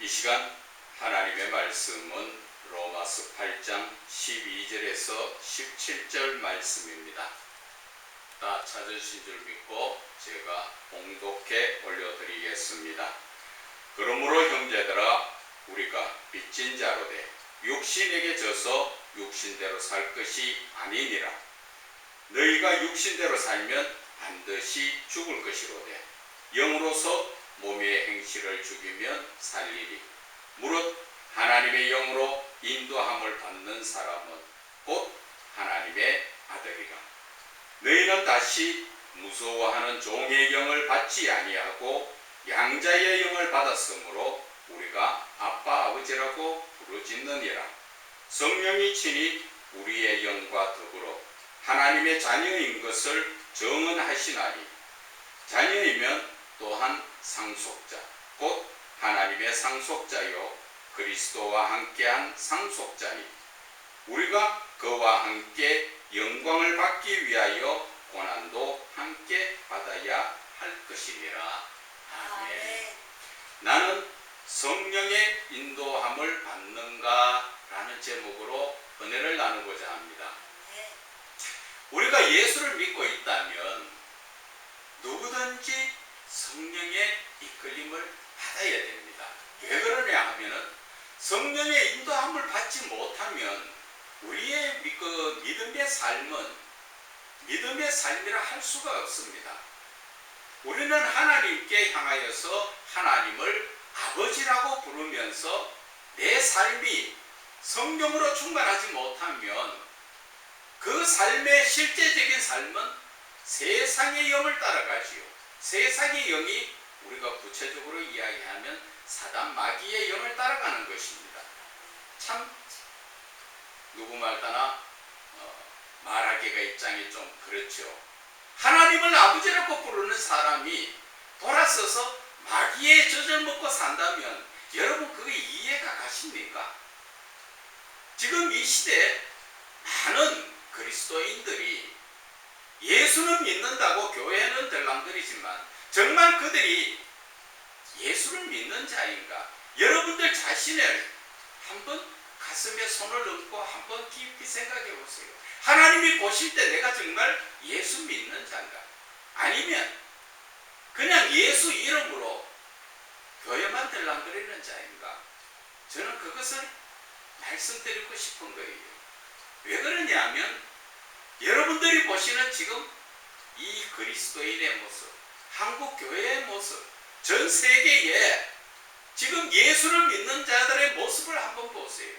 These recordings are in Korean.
이 시간 하나님의 말씀은 로마서 8장 12절에서 17절 말씀입니다. 다 찾으신 줄 믿고 제가 봉독해 올려드리겠습니다. 그러므로 형제들아 우리가 빚진 자로 돼 육신에게 져서 육신대로 살 것이 아니니라. 너희가 육신대로 살면 반드시 죽을 것이로되 영으로서 몸의 행실을 죽이면 살리리. 무릇 하나님의 영으로 인도함을 받는 사람은 곧 하나님의 아들이라. 너희는 다시 무서워하는 종의 영을 받지 아니하고 양자의 영을 받았으므로 우리가 아빠 아버지라고 부르짖느니라. 성령이 친히 우리의 영과 더불어 하나님의 자녀인 것을 정언하시나니 자녀이면 또한 상속자 곧 하나님의 상속자요 그리스도와 함께한 상속자니 우리가 그와 함께 영광을 받기 위하여 고난도 함께 받아야 할 것이니라 아멘. 나는 성령의 인도함을 받는가라는 제목으로 은혜를 나누고자 합니다. 우리가 예수를 믿고 있다면 누구든지 성령의 이끌림을 받아야 됩니다. 왜 그러냐 하면은 성령의 인도함을 받지 못하면 우리의 미- 그 믿음의 삶은 믿음의 삶이라 할 수가 없습니다. 우리는 하나님께 향하여서 하나님을 아버지라고 부르면서 내 삶이 성령으로 충만하지 못하면 그 삶의 실제적인 삶은 세상의 영을 따라가지요. 세상의 영이 우리가 구체적으로 이야기하면 사단 마귀의 영을 따라가는 것입니다. 참 누구 말 따나 어, 말하기가 입장이 좀 그렇죠. 하나님을 아버지라고 부르는 사람이 돌아서서 마귀의 젖을 먹고 산다면 여러분 그게 이해가 가십니까? 지금 이 시대에 많은 그리스도인들이 예수는 믿는다고 교회는 들랑거리지만 정말 그들이 예수를 믿는 자인가? 여러분들 자신을 한번 가슴에 손을 얹고 한번 깊이 생각해 보세요. 하나님이 보실 때 내가 정말 예수 믿는 자인가? 아니면 그냥 예수 이름으로 교회만 들랑거리는 자인가? 저는 그것을 말씀드리고 싶은 거예요. 왜 그러냐면 여러분들이 보시는 지금 이 그리스도인의 모습, 한국 교회의 모습, 전 세계에 지금 예수를 믿는 자들의 모습을 한번 보세요.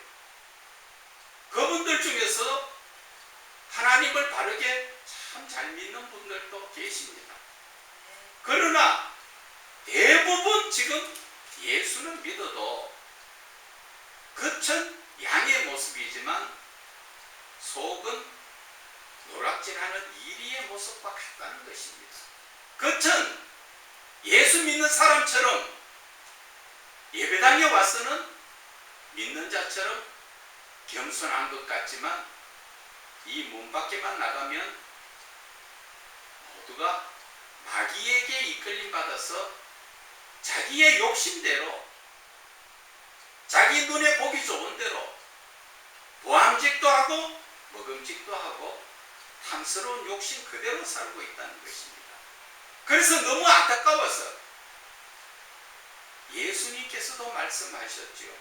그분들 중에서 하나님을 바르게 참 잘 믿는 분들도 계십니다. 그러나 대부분 지금 예수는 믿어도 겉은 양의 모습이지만 속은 노락질하는 이리의 모습과 같다는 것입니다. 겉은 예수 믿는 사람처럼 예배당에 와서는 믿는 자처럼 겸손한 것 같지만 이 문 밖에만 나가면 모두가 마귀에게 이끌림 받아서 자기의 욕심대로 자기 눈에 보기 좋은 대로 보암직도 하고 먹음직도 하고 탐스러운 욕심 그대로 살고 있다는 것입니다. 그래서 너무 안타까워서 예수님께서도 말씀하셨지요.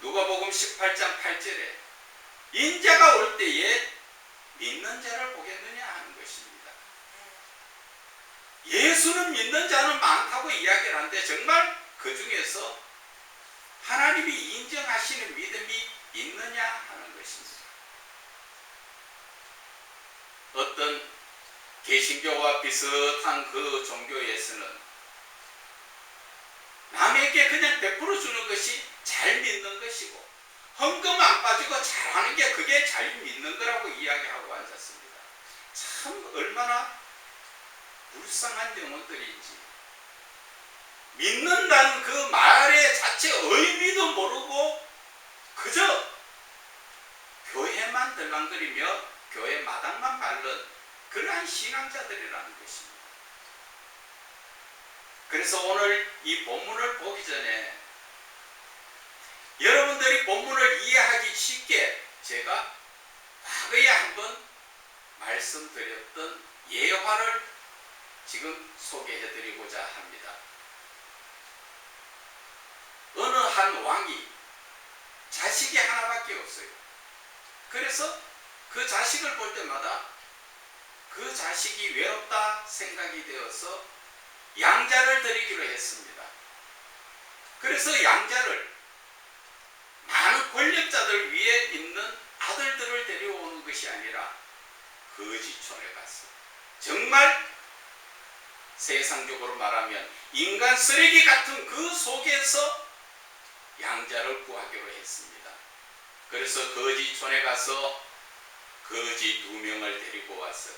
누가복음 18장 8절에 인자가 올 때에 믿는 자를 보겠느냐 하는 것입니다. 예수는 믿는 자는 많다고 이야기를 하는데 정말 그 중에서 하나님이 인정하시는 믿음이 있느냐 하는 것입니다. 어떤 개신교와 비슷한 그 종교에서는 남에게 그냥 베풀어 주는 것이 잘 믿는 것이고 헌금 안 빠지고 잘하는 게 그게 잘 믿는 거라고 이야기하고 앉았습니다. 참 얼마나 불쌍한 영혼들인지 믿는다는 그 말의 자체 의미도 모르고 그저 교회만 들랑거리며 교회 마당만 밟는 그러한 신앙자들이라는 것입니다. 그래서 오늘 이 본문을 보기 전에 여러분들이 본문을 이해하기 쉽게 제가 과거에 한번 말씀드렸던 예화를 지금 소개해 드리고자 합니다. 어느 한 왕이 자식이 하나밖에 없어요. 그래서 그 자식을 볼 때마다 그 자식이 외롭다 생각이 되어서 양자를 드리기로 했습니다. 그래서 양자를 많은 권력자들 위에 있는 아들들을 데려오는 것이 아니라 거지촌에 가서 정말 세상적으로 말하면 인간 쓰레기 같은 그 속에서 양자를 구하기로 했습니다. 그래서 거지촌에 가서 거지 두 명을 데리고 와서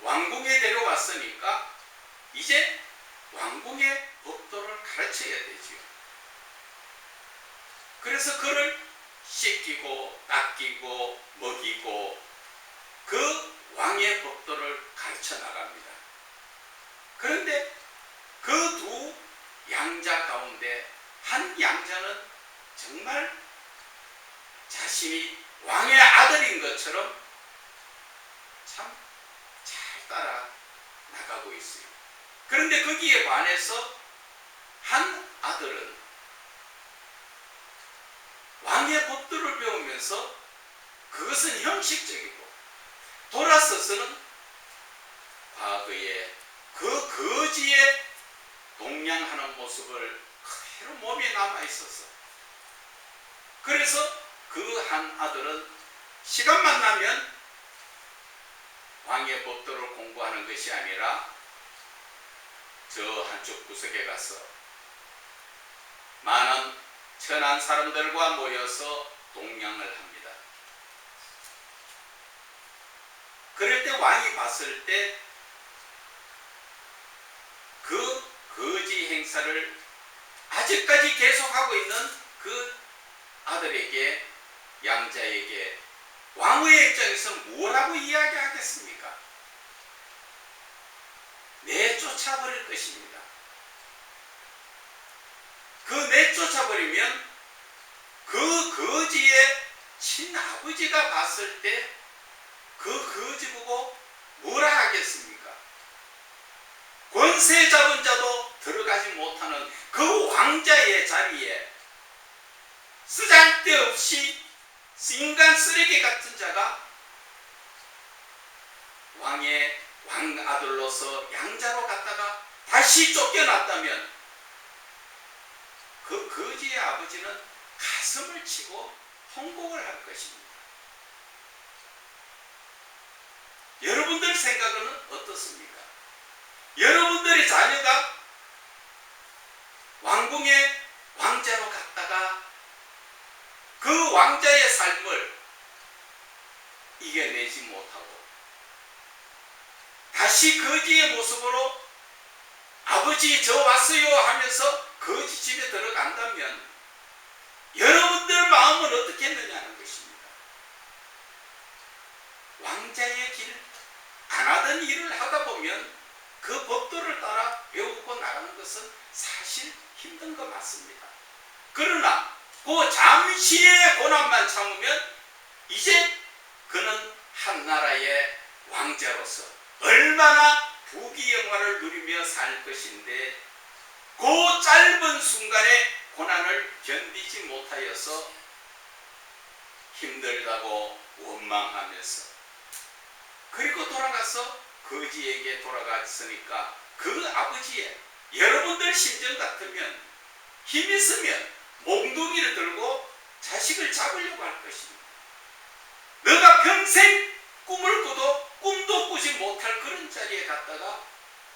왕궁에 데려왔으니까 이제 왕궁의 법도를 가르쳐야 되지요. 그래서 그를 씻기고 닦이고 먹이고 그 왕의 법도를 가르쳐 나갑니다. 그런데 그 두 양자 가운데 한 양자는 정말 자신이 왕의 아들인 것처럼 참 잘 따라 나가고 있어요. 그런데 거기에 반해서 한 아들은 왕의 법도를 배우면서 그것은 형식적이고 돌아서서는 과거에 그 거지에 동냥하는 모습을 그대로 몸에 남아 있어서 그래서 그 한 아들은 시간만 나면 왕의 법도를 공부하는 것이 아니라 저 한쪽 구석에 가서 많은 천한 사람들과 모여서 동냥을 합니다. 그럴 때 왕이 봤을 때 그 거지 행사를 아직까지 계속하고 있는 그 아들에게 양자에게 왕의 입장에서 뭐라고 이야기하겠습니까? 내쫓아버릴 것입니다. 그 내쫓아버리면 그 거지의 친아버지가 봤을 때 그 거지 보고 뭐라 하겠습니까? 권세 잡은 자도 들어가지 못하는 그 왕자의 자리에 쓰잘데없이 인간 쓰레기 같은 자가 왕의 왕 아들로서 양자로 갔다가 다시 쫓겨났다면 그 거지의 아버지는 가슴을 치고 통곡을 할 것입니다. 여러분들 생각은 어떻습니까? 여러분들의 자녀가 왕궁의 왕자로 갔다가 그 왕자의 삶을 이겨내지 못하고 다시 거지의 모습으로 아버지 저 왔어요 하면서 거지 집에 들어간다면 여러분들 마음은 어떻게 했느냐는 것입니다. 왕자의 길 안 하던 일을 하다 보면 그 법도를 따라 배우고 나가는 것은 사실 힘든 거 맞습니다. 그러나 그 잠시의 고난만 참으면 이제 그는 한 나라의 왕자로서 얼마나 부귀영화를 누리며 살 것인데 그 짧은 순간의 고난을 견디지 못하여서 힘들다고 원망하면서 그리고 돌아가서 거지에게 돌아갔으니까 그 아버지의 여러분들 심정 같으면 힘 있으면 몽둥이를 들고 자식을 잡으려고 할 것입니다. 너가 평생 꿈을 꾸도 꿈도 꾸지 못할 그런 자리에 갔다가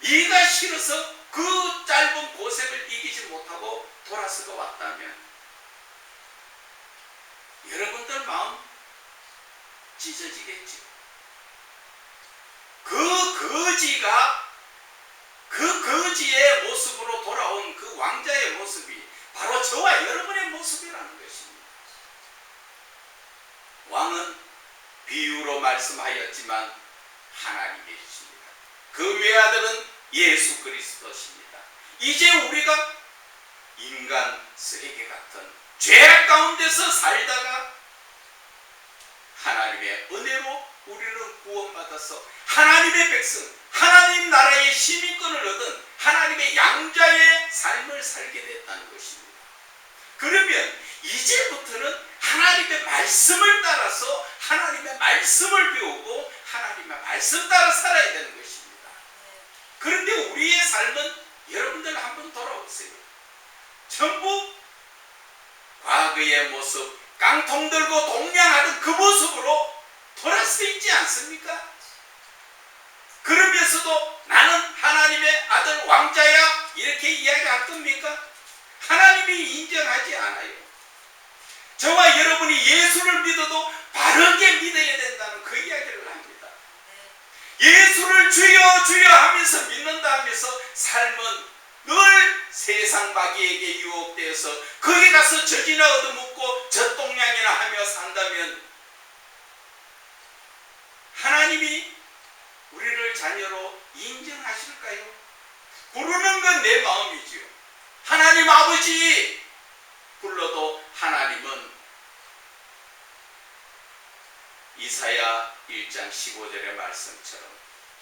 이가 싫어서 그 짧은 고생을 이기지 못하고 돌아서고 왔다면 여러분들 마음 찢어지겠죠. 그 거지가 그 거지의 모습으로 돌아온 그 왕자의 모습이 바로 저와 여러분의 모습이라는 것입니다. 왕은 비유로 말씀하였지만 하나님이십니다. 그 외아들은 예수 그리스도십니다. 이제 우리가 인간 쓰레기 같은 죄악 가운데서 살다가 하나님의 은혜로 우리는 구원받아서 하나님의 백성, 하나님 나라의 시민권을 얻은 하나님의 양자의 삶을 살게 됐다는 것입니다. 그러면 이제부터는 하나님의 말씀을 따라서 하나님의 말씀을 배우고 하나님의 말씀 따라 살아야 되는 것입니다. 그런데 우리의 삶은 여러분들 한번 돌아보세요. 전부 과거의 모습, 깡통 들고 동냥하던 그 모습으로 돌아서 있지 않습니까? 그러면서도 나는 하나님의 아들 왕자야 이렇게 이야기할 겁니까? 하나님이 인정하지 않아요. 저와 여러분이 예수를 믿어도 바르게 믿어야 된다는 그 이야기를 합니다. 예수를 주여 주여 하면서 믿는다 하면서 삶은 늘 세상 마귀에게 유혹되어서 거기 가서 젖이나 얻어먹고 젖동량이나 하며 산다면 하나님이 우리를 자녀로 인정하실까요? 부르는 건 내 마음이지요. 하나님 아버지 불러도 하나님은 이사야 1장 15절의 말씀처럼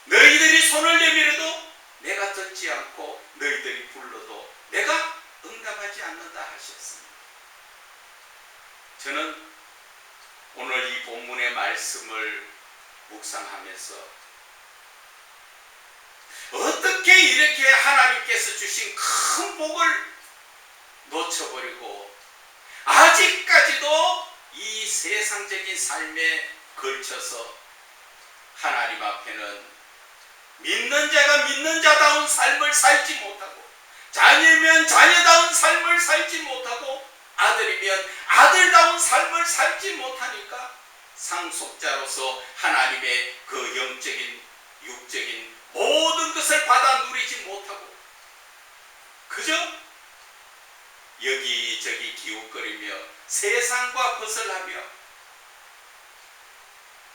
너희들이 손을 내밀어도 내가 듣지 않고 너희들이 불러도 내가 응답하지 않는다 하셨습니다. 저는 오늘 이 본문의 말씀을 묵상하면서 어떻게 이렇게 하나님께서 주신 큰 복을 놓쳐버리고 아직까지도 이 세상적인 삶에 걸쳐서 하나님 앞에는 믿는 자가 믿는 자다운 삶을 살지 못하고 자녀면 자녀다운 삶을 살지 못하고 아들이면 아들다운 삶을 살지 못하니까 상속자로서 하나님의 그 영적인 육적인 모든 것을 받아 누리지 못하고. 그저 여기저기 기웃거리며 세상과 거슬하며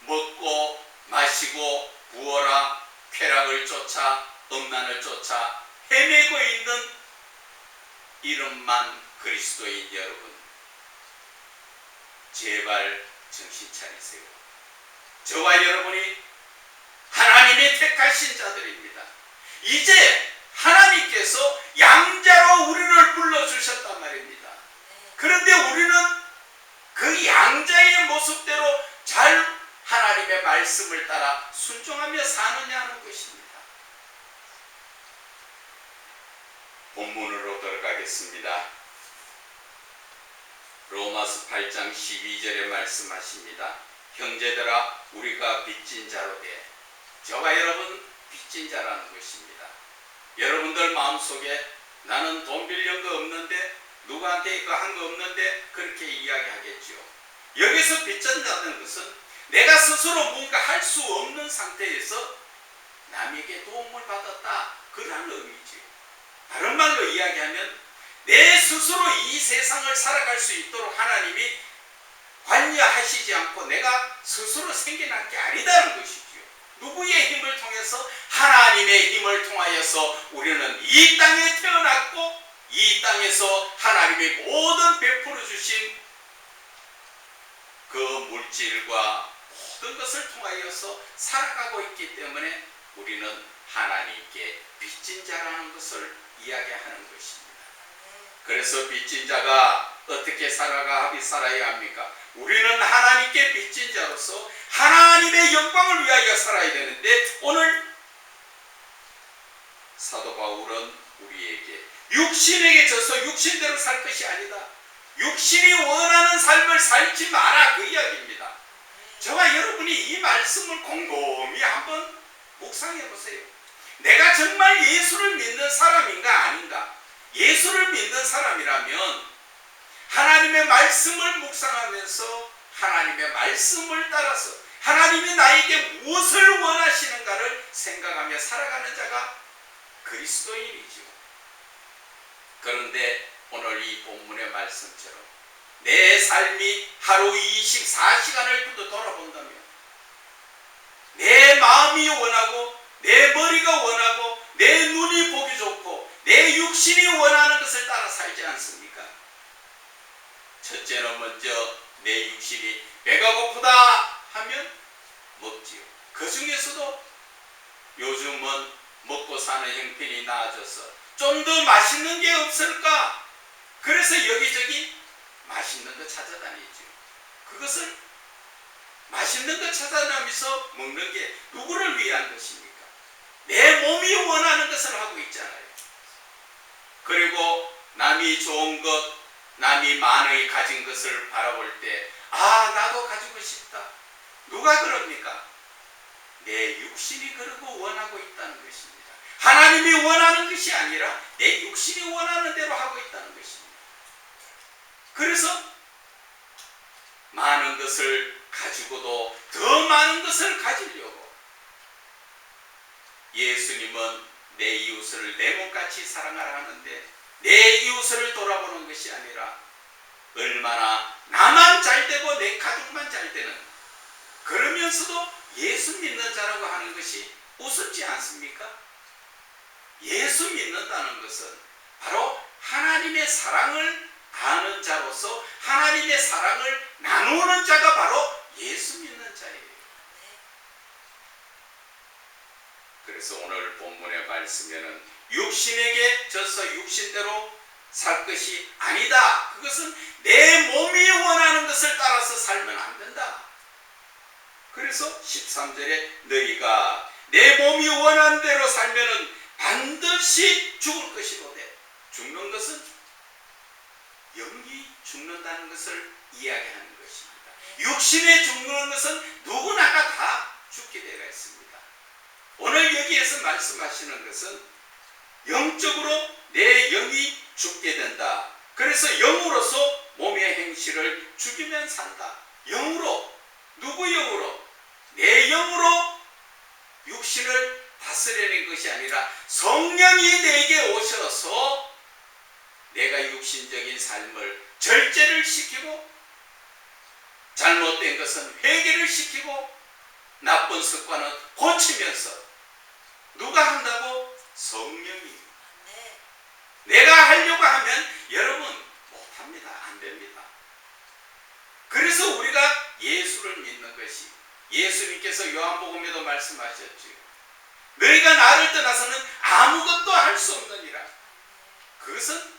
먹고 마시고 부어라 쾌락을 쫓아 음란을 쫓아 헤매고 있는 이름만 그리스도인 여러분. 제발 정신 차리세요. 저와 여러분이 하나님의 택하신 자들입니다. 이제 하나님께서 양자로 우리를 불러주셨단 말입니다. 그런데 우리는 그 양자의 모습대로 잘 하나님의 말씀을 따라 순종하며 사느냐는 것입니다. 본문으로 들어가겠습니다. 로마서 8장 12절에 말씀하십니다. 형제들아 우리가 빚진 자로 돼 저와 여러분 빚진 자라는 것입니다. 여러분들 마음속에 나는 돈 빌린 거 없는데 누구한테 이거 한 거 없는데 그렇게 이야기하겠죠. 여기서 빚진다는 것은 내가 스스로 뭔가 할 수 없는 상태에서 남에게 도움을 받았다 그런 의미죠. 다른 말로 이야기하면 내 스스로 이 세상을 살아갈 수 있도록 하나님이 관여하시지 않고 내가 스스로 생겨난 게 아니다는 것이지요. 누구의 힘을 통해서 하나님의 힘을 통하여서 우리는 이 땅에 태어났고 이 땅에서 하나님의 모든 베풀어 주신 그 물질과 모든 것을 통하여서 살아가고 있기 때문에 우리는 하나님께 빚진 자라는 것을 이야기하는 것입니다. 그래서 빚진 자가 어떻게 살아가 합이 살아야 합니까? 우리는 하나님께 빚진 자로서 하나님의 영광을 위하여 살아야 되는데 오늘 사도 바울은 우리에게 육신에게 져서 육신대로 살 것이 아니다. 육신이 원하는 삶을 살지 마라 그 이야기입니다. 저와 여러분이 이 말씀을 곰곰이 한번 묵상해 보세요. 내가 정말 예수를 믿는 사람인가 아닌가? 예수를 믿는 사람이라면 하나님의 말씀을 묵상하면서 하나님의 말씀을 따라서 하나님이 나에게 무엇을 원하시는가를 생각하며 살아가는 자가 그리스도인이죠. 그런데 오늘 이 본문의 말씀처럼 내 삶이 하루 24시간을 돌아본다면 내 마음이 원하고 내 머리가 원하고 내 눈이 보기 좋고 내 육신이 원하는 것을 따라 살지 않습니까? 첫째는 먼저 내 육신이 배가 고프다 하면 먹지요. 그 중에서도 요즘은 먹고 사는 형편이 나아져서 좀 더 맛있는 게 없을까? 그래서 여기저기 맛있는 거 찾아다니죠. 그것을 맛있는 거 찾아다니면서 먹는 게 누구를 위한 것입니까? 내 몸이 원하는 것을 하고 있잖아요. 그리고 남이 좋은 것, 남이 많이 가진 것을 바라볼 때, 아, 나도 가지고 싶다. 누가 그럽니까? 내 육신이 그러고 원하고 있다는 것입니다. 하나님이 원하는 것이 아니라 내 육신이 원하는 대로 하고 있다는 것입니다. 그래서 많은 것을 가지고도 더 많은 것을 가지려고 예수님은 내 이웃을 내 몸같이 사랑하라 하는데 내 이웃을 돌아보는 것이 아니라 얼마나 나만 잘 되고 내 가족만 잘 되는 그러면서도 예수 믿는 자라고 하는 것이 우습지 않습니까? 예수 믿는다는 것은 바로 하나님의 사랑을 아는 자로서 하나님의 사랑을 나누는 자가 바로 예수 믿는 자예요. 그래서 오늘 본문의 말씀에는 육신에게 져서 육신대로 살 것이 아니다. 그것은 내 몸이 원하는 것을 따라서 살면 안 된다. 그래서 13절에 너희가 내 몸이 원하는 대로 살면은 반드시 죽을 것이로되 죽는 것은 영이 죽는다는 것을 이야기하는 것입니다. 육신에 죽는 것은 누구나가 다 죽게 되어 있습니다. 오늘 여기에서 말씀하시는 것은 영적으로 내 영이 죽게 된다. 그래서 영으로서 몸의 행실을 죽이면 산다. 영으로 누구 영으로? 내 영으로 육신을 다스리는 것이 아니라 성령이 내게 오셔서 내가 육신적인 삶을 절제를 시키고 잘못된 것은 회개를 시키고 나쁜 습관은 고치면서 누가 한다고? 성령이 내가 하려고 하면 여러분 못합니다. 안 됩니다. 그래서 우리가 예수를 믿는 것이 예수님께서 요한복음에도 말씀하셨지요. 너희가 나를 떠나서는 아무것도 할 수 없느니라. 그것은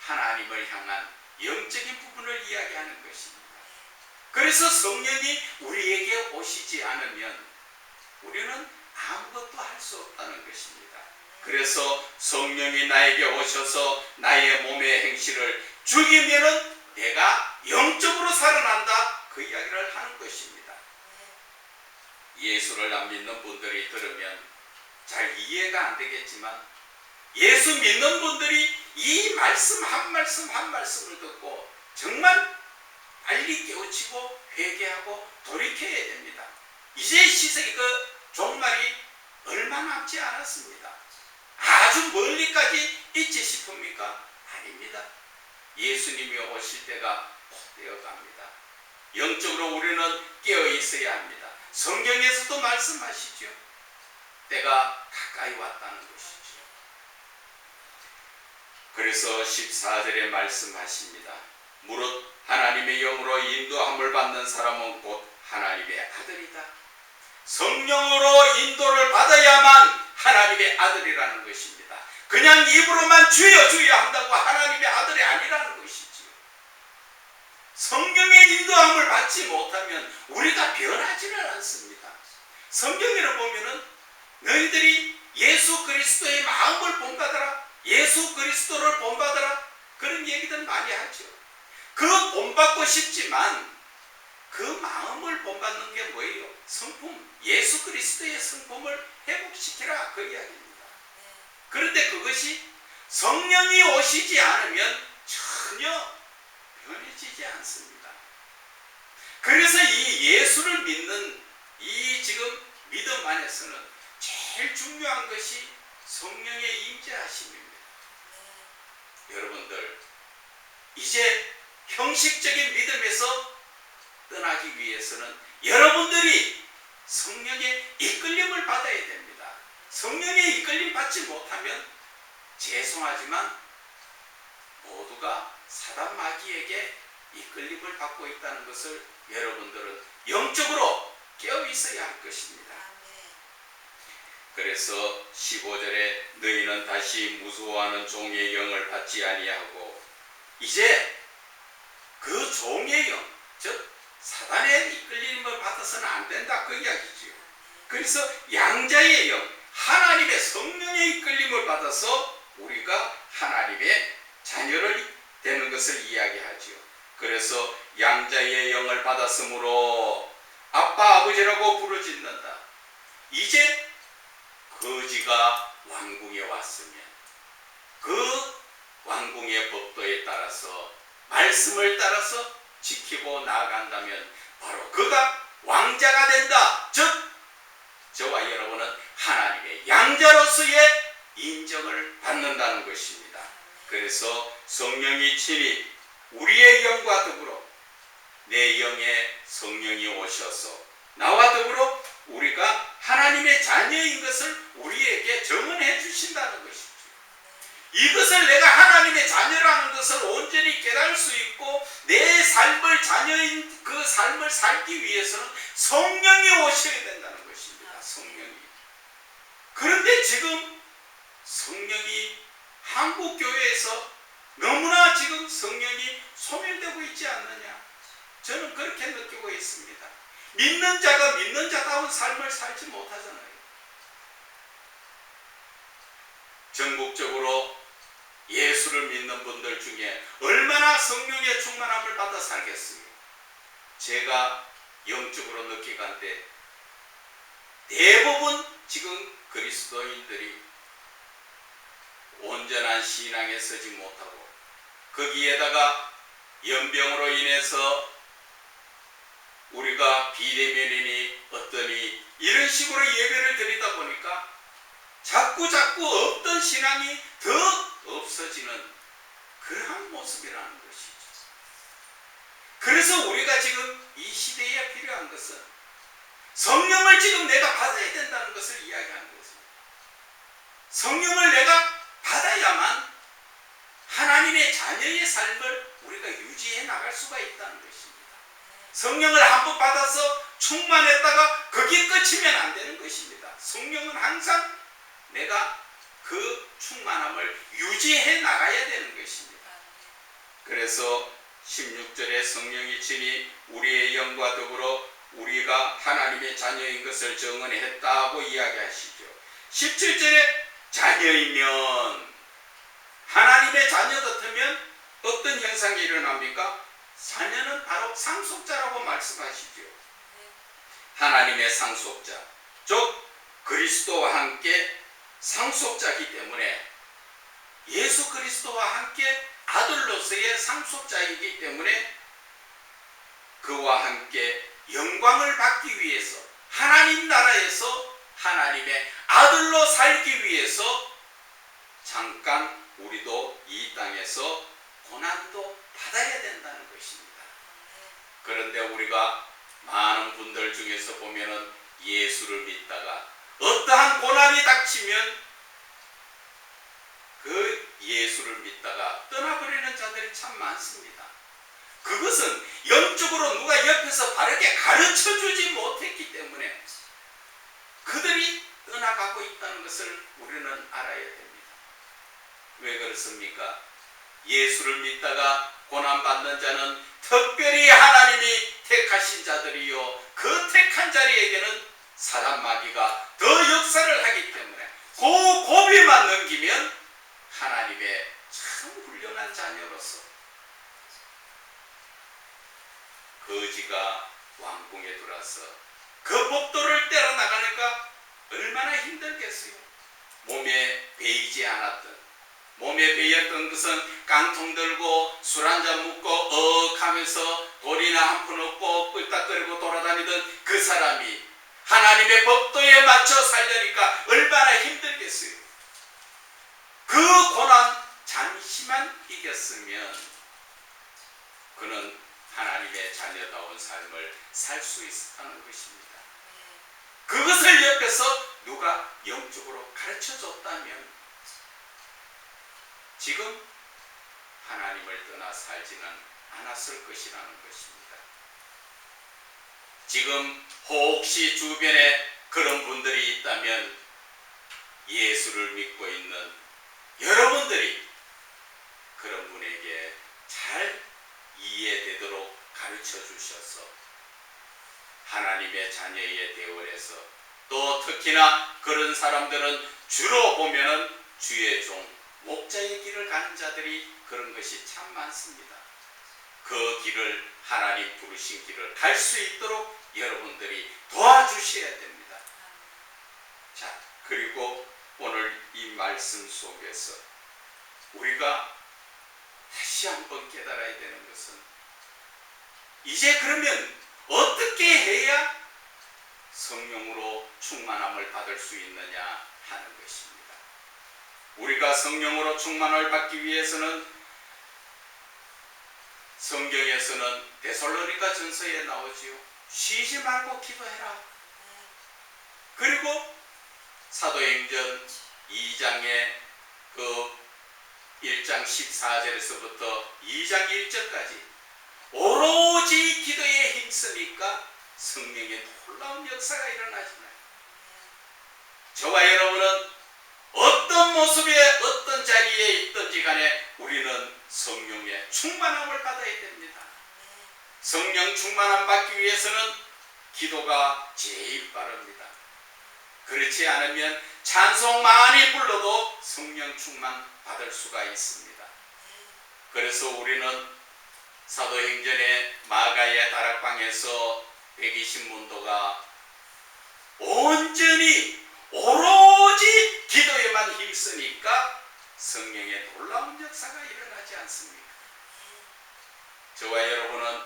하나님을 향한 영적인 부분을 이야기하는 것입니다. 그래서 성령이 우리에게 오시지 않으면 우리는 아무것도 할 수 없다는 것입니다. 그래서 성령이 나에게 오셔서 나의 몸의 행실을 죽이면은 내가 영적으로 살아난다. 그 이야기를 하는 것입니다. 예수를 안 믿는 분들이 들으면 잘 이해가 안 되겠지만 예수 믿는 분들이 이 말씀 한 말씀 한 말씀을 듣고 정말 빨리 깨우치고 회개하고 돌이켜야 됩니다. 이제 시세기 그 종말이 얼마 남지 않았습니다. 아주 멀리까지 있지 싶습니까? 아닙니다. 예수님이 오실 때가 곧 되어 갑니다. 영적으로 우리는 깨어 있어야 합니다. 성경에서도 말씀하시죠. 때가 가까이 왔다는 것이죠. 그래서 14절에 말씀하십니다. 무릇 하나님의 영으로 인도함을 받는 사람은 곧 하나님의 아들이다. 성령으로 인도를 받아야만 하나님의 아들이라는 것입니다. 그냥 입으로만 주여 주여 한다고 하나님의 아들이 아니라는 것이지요. 성령의 인도함을 받지 못하면 우리가 변하지는 않습니다. 성경에를 보면은 너희들이 예수 그리스도의 마음을 본받아라. 예수 그리스도를 본받아라. 그런 얘기들 많이 하죠. 그 본받고 싶지만 그 마음을 본받는 게 뭐예요? 성품. 예수 그리스도의 성품을 회복시키라. 그 이야기입니다. 그런데 그것이 성령이 오시지 않으면 전혀 변해지지 않습니다. 그래서 이 예수를 믿는 이 지금 믿음 안에서는 제일 중요한 것이 성령의 임재하심입니다. 여러분들 이제 형식적인 믿음에서 떠나기 위해서는 여러분들이 성령의 이끌림을 받아야 됩니다. 성령의 이끌림 받지 못하면 죄송하지만 모두가 사단 마귀에게 이끌림을 받고 있다는 것을 여러분들은 영적으로 깨어 있어야 할 것입니다. 그래서 15절에 너희는 다시 무서워하는 종의 영을 받지 아니하고 이제 그 종의 영, 즉 사단의 이끌림을 받아서는 안 된다 그 이야기지요. 그래서 양자의 영, 하나님의 성령의 이끌림을 받아서 우리가 하나님의 자녀를 되는 것을 이야기하지요. 그래서 양자의 영을 받았으므로 아빠 아버지라고 부르짖는다. 이제 거지가 왕궁에 왔으면 그 왕궁의 법도에 따라서 말씀을 따라서 지키고 나아간다면 바로 그가 왕자가 된다. 즉 저와 여러분은 하나님의 양자로서의 인정을 받는다는 것입니다. 그래서 성령이 친히 우리의 영과 더불어 내 영에 성령이 오셔서 나와 더불어 우리가 하나님의 자녀인 것을 우리에게 증언해 주신다는 것이죠. 이것을 내가 하나님의 자녀라는 것을 온전히 깨달을 수 있고 내 삶을 자녀인 그 삶을 살기 위해서는 성령이 오셔야 된다는 것입니다. 성령이. 그런데 지금 성령이 한국 교회에서 너무나 지금 성령이 소멸되고 있지 않느냐? 저는 그렇게 느끼고 있습니다. 믿는 자가 믿는 자다운 삶을 살지 못하잖아요. 전국적으로 예수를 믿는 분들 중에 얼마나 성령의 충만함을 받아 살겠어요. 제가 영적으로 느끼건데 대부분 지금 그리스도인들이 온전한 신앙에 서지 못하고 거기에다가 연병으로 인해서 우리가 비대면이니 어떠니 이런 식으로 예배를 드리다 보니까 자꾸 자꾸 없던 신앙이 더 없어지는 그러한 모습이라는 것이죠. 그래서 우리가 지금 이 시대에 필요한 것은 성령을 지금 내가 받아야 된다는 것을 이야기하는 것입니다. 성령을 내가 받아야만 하나님의 자녀의 삶을 우리가 유지해 나갈 수가 있다는 것입니다. 성령을 한 번 받아서 충만했다가 거기에 끝이면 안 되는 것입니다. 성령은 항상 내가 그 충만함을 유지해 나가야 되는 것입니다. 그래서 16절에 성령이 친히 우리의 영과 더불어 우리가 하나님의 자녀인 것을 증언했다고 이야기하시죠. 17절에 자녀이면 하나님의 자녀 같으면 어떤 현상이 일어납니까? 자녀는 바로 상속자라고 말씀하시죠. 하나님의 상속자, 즉 그리스도와 함께 상속자이기 때문에 예수 그리스도와 함께 아들로서의 상속자이기 때문에 그와 함께 영광을 받기 위해서 하나님 나라에서 하나님의 아들로 살기 위해서 잠깐 우리도 이 땅에서 고난도 받아야 된다는 것입니다. 그런데 우리가 많은 분들 중에서 보면은 예수를 믿다가 어떠한 고난이 닥치면 그 예수를 믿다가 떠나버리는 자들이 참 많습니다. 그것은 영적으로 누가 옆에서 바르게 가르쳐 주지 못했기 때문에 그들이 떠나가고 있다는 것을 우리는 알아야 됩니다. 왜 그렇습니까? 예수를 믿다가 고난받는 자는 특별히 하나님이 택하신 자들이요. 그 택한 자리에게는 사단 마귀가 더 역사를 하기 때문에 그 고비만 넘기면 하나님의 참 훌륭한 자녀로서 거지가 왕궁에 들어와서 그 법도를 때려 나가니까 얼마나 힘들겠어요. 몸에 베이지 않았던 몸에 베였던 것은 깡통 들고 술 한 잔 묻고 억 하면서 돌이나 한 푼 없고 꿀딱거리고 돌아다니던 그 사람이 하나님의 법도에 맞춰 살려니까 얼마나 힘들겠어요. 그 고난 잠시만 이겼으면 그는 하나님의 자녀다운 삶을 살 수 있었다는 것입니다. 그것을 옆에서 누가 영적으로 가르쳐 줬다면 지금 하나님을 떠나 살지는 않았을 것이라는 것입니다. 지금 혹시 주변에 그런 분들이 있다면 예수를 믿고 있는 여러분들이 그런 분에게 잘 이해되도록 가르쳐 주셔서 하나님의 자녀의 대원에서 또 특히나 그런 사람들은 주로 보면은 주의 종 목자의 길을 가는 자들이 그런 것이 참 많습니다. 그 길을 하나님 부르신 길을 갈 수 있도록 여러분들이 도와주셔야 됩니다. 자, 그리고 오늘 이 말씀 속에서 우리가 다시 한번 깨달아야 되는 것은 이제 그러면 어떻게 해야 성령으로 충만함을 받을 수 있느냐 하는 것입니다. 우리가 성령으로 충만을 받기 위해서는 성경에서는 데살로니가 전서에 나오지요. 쉬지 말고 기도해라. 그리고 사도행전 2장의 그 1장 14절에서부터 2장 1절까지 오로지 기도에 힘쓰니까 성령의 놀라운 역사가 일어나잖아요. 저와 여러분은 어떤 모습에 어떤 자리에 있든지 간에 우리는 성령의 충만함을 받아야 됩니다. 성령 충만함 받기 위해서는 기도가 제일 빠릅니다. 그렇지 않으면 찬송 많이 불러도 성령 충만 받을 수가 있습니다. 그래서 우리는 사도행전의 마가의 다락방에서 120문도가 온전히 오로지 기도에만 힘쓰니까 성령의 놀라운 역사가 일어나지 않습니까? 저와 여러분은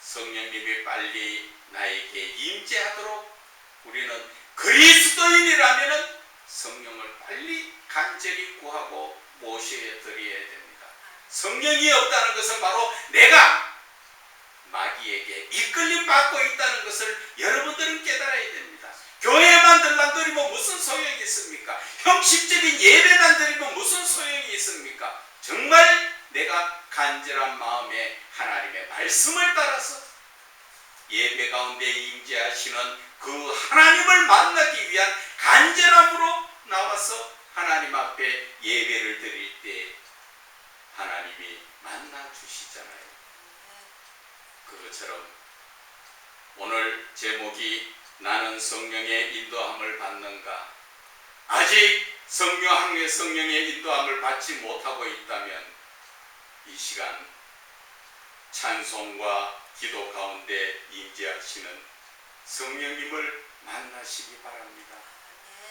성령님이 빨리 나에게 임재하도록 우리는 그리스도인이라면 성령을 빨리 간절히 구하고 모셔야 드려야 됩니다. 성령이 없다는 것은 바로 내가 마귀에게 이끌림 받고 있다는 것을 여러분들은 깨달아야 됩니다. 교회만 들락거리면 무슨 소용이 있습니까? 형식적인 예배만 드리면 무슨 소용이 있습니까? 정말 내가 간절한 마음에 하나님의 말씀을 따라서 예배 가운데 임재하시는 그 하나님을 만나기 위한 간절함으로 나와서 하나님 앞에 예배를 드릴 때 하나님이 만나 주시잖아요. 그것처럼 오늘 제목이 나는 성령의 인도함을 받는가? 아직 성령의 성령의 인도함을 받지 못하고 있다면 이 시간 찬송과 기도 가운데 임재하시는 성령님을 만나시기 바랍니다.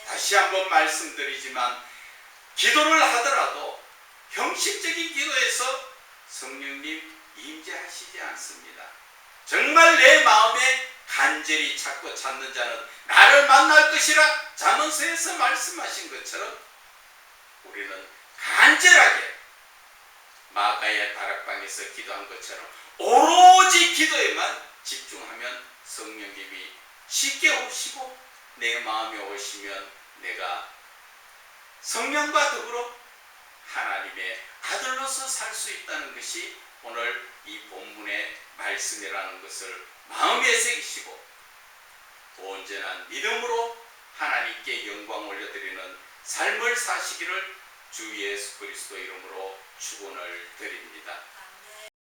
다시 한번 말씀드리지만 기도를 하더라도 형식적인 기도에서 성령님 임재하시지 않습니다. 정말 내 마음에 간절히 찾고 찾는 자는 나를 만날 것이라 자문서에서 말씀하신 것처럼 우리는 간절하게 마가의 다락방에서 기도한 것처럼 오로지 기도에만 집중하면 성령님이 쉽게 오시고 내 마음에 오시면 내가 성령과 더불어 하나님의 아들로서 살 수 있다는 것이 오늘 이 본문의 말씀이라는 것을 마음에 새기시고 온전한 믿음으로 하나님께 영광 올려드리는 삶을 사시기를 주 예수 그리스도 이름으로 축원을 드립니다.